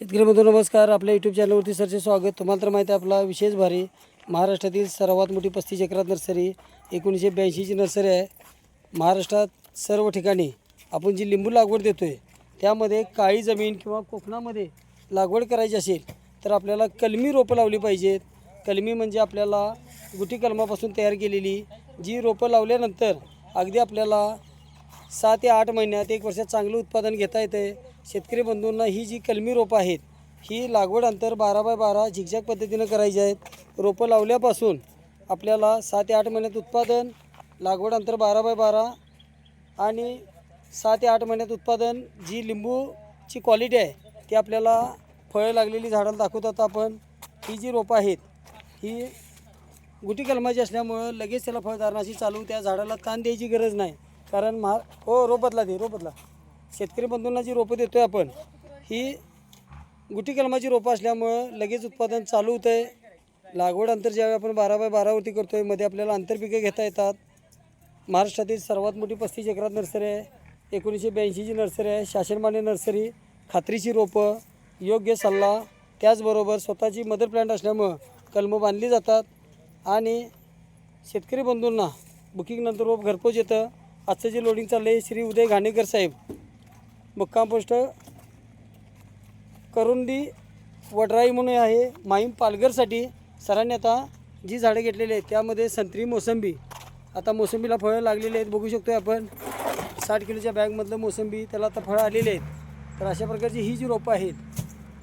शेतकरी बंधू नमस्कार. आपल्या यूट्यूब चॅनलवरती सरचे स्वागत. तुम्हाला तर माहिती आहे आपला विशेष भारी महाराष्ट्रातील सर्वात मोठी पस्तीस एकरात नर्सरी एकोणीसशे ब्याऐंशीची नर्सरी आहे. महाराष्ट्रात सर्व ठिकाणी आपण जी लिंबू लागवड देतो आहे त्यामध्ये काळी जमीन किंवा कोकणामध्ये लागवड करायची असेल तर आपल्याला कलमी रोपं लावली पाहिजेत. कलमी म्हणजे आपल्याला गुटी कलमापासून तयार केलेली जी रोपं लावल्यानंतर अगदी आपल्याला सहा ते आठ महिन्यात एक वर्षात चांगलं उत्पादन घेता येतं आहे शेतकरी बंधूंना ही जी कलमी रोपं आहेत ही लागवड अंतर बारा बाय बारा झिकझॅक पद्धतीनं करायची आहेत. रोपं लावल्यापासून आपल्याला सात ते आठ महिन्यात उत्पादन लागवड अंतर बारा बाय बारा आणि सात ते आठ महिन्यात उत्पादन जी लिंबूची क्वालिटी आहे ती आपल्याला फळं लागलेली झाडाला दाखवतात आपण. ही जी रोपं आहेत ही गुटी कलमाची असल्यामुळं लगेच त्याला फळधारणाशी चालू त्या झाडाला ताण द्यायची गरज नाही. कारण महा हो रोप ते दे शेतकरी बंधूंना जी रोपं देतो आहे आपण ही गुटी कलमाची रोपं असल्यामुळं लगेच उत्पादन चालू होतं आहे लागवड अंतर ज्यावेळी आपण बारा बाय बारावरती करतो आहे मध्ये आपल्याला आंतरपिकं घेता येतात. महाराष्ट्रातील सर्वात मोठी पस्तीस एकरात नर्सरी आहे एकोणीसशे ब्याऐंशीची नर्सरी आहे शासनमान्य नर्सरी खात्रीची रोपं योग्य सल्ला. त्याचबरोबर स्वतःची मदर प्लॅन्ट असल्यामुळं कलमं बांधली जातात. आणि शेतकरी बंधूंना बुकिंगनंतर रोप घरपोच येतं. आजचं जे लोडिंग चाललं आहे श्री उदय घाणेकर साहेब. मग कंपोस्ट करुंदी वडराई म्हणून आहे. माहीम पालघरसाठी सरांनी आता जी झाडं घेतलेली आहेत त्यामध्ये संत्री मोसंबी. आता मोसंबीला फळं लागलेली आहेत बघू शकतो आपण. साठ किलोच्या बॅगमधलं मोसंबी त्याला आता फळं आलेली आहेत. तर अशा प्रकारची ही जी रोपं आहेत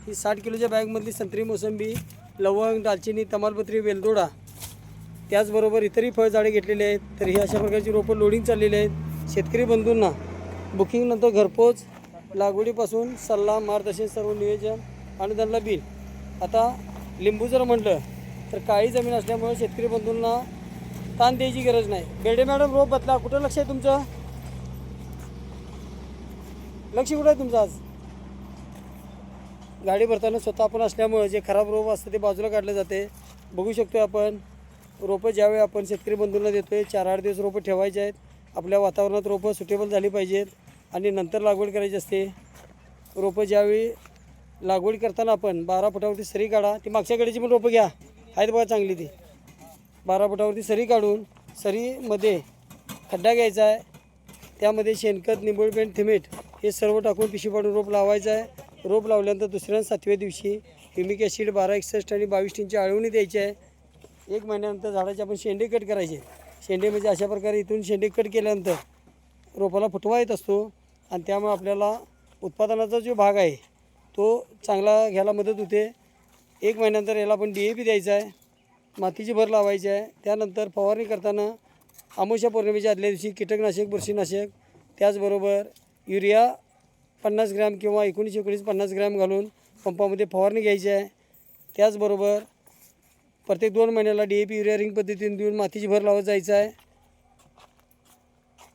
ही साठ किलोच्या बॅगमधली संत्री मोसंबी लवंग दालचिनी तमालपत्री वेलदोडा त्याचबरोबर इतरही फळझाडे घेतलेली आहेत. तर ही अशा प्रकारची रोपं लोडिंग चाललेली आहेत. शेतकरी बंधूंना बुकिंगनंतर घरपोच लागवडीपासून सल्ला मार्गदर्शन सर्व नियोजन अनुदानला बिल. आता लिंबू जर म्हटलं तर काळी जमीन असल्यामुळे शेतकरी बंधूंना ताण द्यायची गरज नाही. बेडे मॅडम रोप बदला. कुठं लक्ष आहे तुमचं? लक्ष कुठं आहे तुमचं आज? गाडी भरताना स्वतः आपण असल्यामुळे जे खराब रोप असतं ते बाजूला काढलं जाते. बघू शकतो आपण रोपं ज्यावेळी आपण शेतकरी बंधूंना देतो आहे चार आठ दिवस रोपं ठेवायचे आहेत. आपल्या वातावरणात रोपं सुटेबल झाली पाहिजेत. आणि नंतर लागवड करायची असते. रोपं ज्यावेळी लागवड करताना आपण बारा फुटावरती सरी काढा. ती मागच्या कडेची पण रोपं घ्या. आहेत बघा चांगली ती. बारा फुटावरती सरी काढून सरीमध्ये खड्डा घ्यायचा आहे. त्यामध्ये शेणखत निंबोळपेंट थिमेट हे सर्व टाकून पिशवी पाडून रोप लावायचं आहे. रोप लावल्यानंतर दुसऱ्या सातव्या दिवशी ह्युमिक ॲसिड बारा एकसष्ट आणि बावीस टीनची आळवणी द्यायची आहे. एक महिन्यानंतर झाडाचे आपण शेंडे कट करायचे. शेंडे म्हणजे अशा प्रकारे इथून शेंडे कट केल्यानंतर रोपाला फुटवा येत असतो. आणि त्यामुळे आपल्याला उत्पादनाचा जो भाग आहे तो चांगला घ्यायला मदत होते. एक महिन्यानंतर याला आपण डी ए पी द्यायचा आहे. मातीची भर लावायची आहे. त्यानंतर फवारणी करताना अमावस्या पौर्णिमेच्या आदल्या दिवशी कीटकनाशक बुरशीनाशक त्याचबरोबर युरिया पन्नास ग्रॅम किंवा एकोणीस एकोणीस पन्नास ग्रॅम घालून पंपामध्ये फवारणी घ्यायची आहे. त्याचबरोबर प्रत्येक दोन महिन्याला D A P urea ring पद्धतीने देऊन मातीची भर लावत जायचं आहे.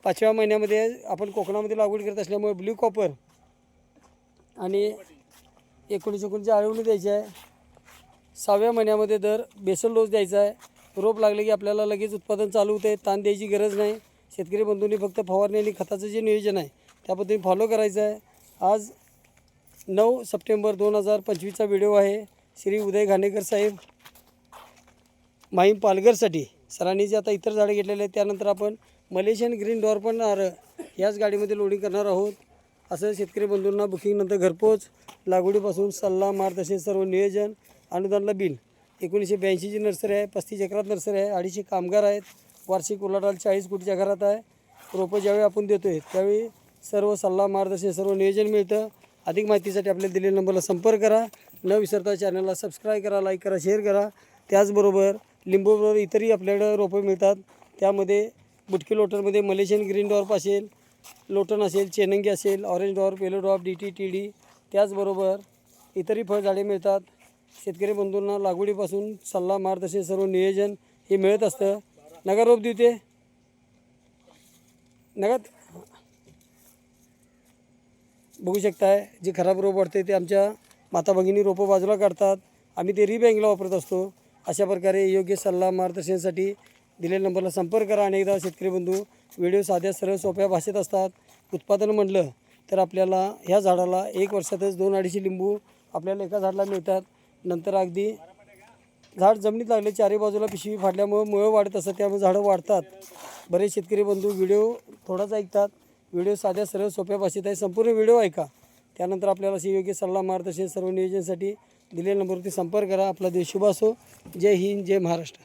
पाचव्या महिन्यामध्ये आपण कोकणामध्ये लागवड करत असल्यामुळे ब्ल्यू कॉपर आणि एकोणीस एकोणीसची आळवणी द्यायची आहे. सहाव्या महिन्यामध्ये दर बेसल डोस द्यायचा आहे. रोप लागले की आपल्याला लगेच उत्पादन चालू होते ताण द्यायची गरज नाही. शेतकरी बंधूंनी फक्त फवारणी आणि खताचं जे नियोजन आहे त्या पद्धतीने फॉलो करायचं आहे. आज नऊ सप्टेंबर दोन हजार पंचवीसचा व्हिडिओ आहे. श्री उदय घाणेकर साहेब माहीम पालघरसाठी सरांनी जे आता इतर झाडे घेतलेले आहेत त्यानंतर आपण मलेशियन ग्रीन डॉर पण आर याच गाडीमध्ये लोडिंग करणार आहोत. असं शेतकरी बंधूंना बुकिंगनंतर घरपोच लागवडीपासून सल्ला मार्गदर्शन सर्व नियोजन अनुदानला बिल एकोणीसशे ब्याऐंशीची नर्सरी आहे पस्तीस एकरात नर्सरी आहे अडीचशे कामगार आहेत वार्षिक उलाढाल चाळीस कोटीच्या घरात आहे. रोपं ज्यावेळी आपण देतो आहे त्यावेळी सर्व सल्ला मार्गदर्शन सर्व नियोजन मिळतं. अधिक माहितीसाठी आपल्या दिलेल्या नंबरला संपर्क करा. न विसरता चॅनलला सबस्क्राईब करा लाईक करा शेअर करा. त्याचबरोबर लिंबूबरोबर इतरही आपल्याकडं रोपं मिळतात. त्यामध्ये बुटकी लोटरमध्ये मलेशियन ग्रीन डॉर्प असेल लोटन असेल चेनंगी असेल orange drop yellow drop D T T D त्याचबरोबर इतरही फळझाडे मिळतात. शेतकरी बंधूंना लागवडीपासून सल्ला मार्गदर्शन सर्व नियोजन हे मिळत असतं. नगर रोप देऊ ते. बघू शकताय जे खराब रोप वाटते ते आमच्या माता भगिनी रोपं बाजूला काढतात. आम्ही ते रिबँकला वापरत असतो. अशा प्रकारे योग्य सल्ला मार्गदर्शनासाठी दिलेल्या नंबरला संपर्क करा अनेकदा शेतकरी बंधू व्हिडिओ साध्या सरळ सोप्या भाषेत असतात. उत्पादन म्हटलं तर आपल्याला ह्या झाडाला एक वर्षातच दोन अडीचशे लिंबू आपल्याला एका झाडाला मिळतात. नंतर अगदी झाड जमिनीत लागले चारी बाजूला पिशवी फाडल्यामुळं मुळं वाढत असतात त्यामुळे झाडं वाढतात. बरेच शेतकरी बंधू व्हिडिओ थोडाच ऐकतात. व्हिडिओ साध्या सरळ सोप्या भाषेत आहे. संपूर्ण व्हिडिओ ऐका. त्यानंतर आपल्याला असे योग्य सल्ला मार्गदर्शन सर्व नियोजनासाठी दिलेल्या नंबरवरती संपर्क करा. आपला देश शुभ असो जय हिंद जय महाराष्ट्र.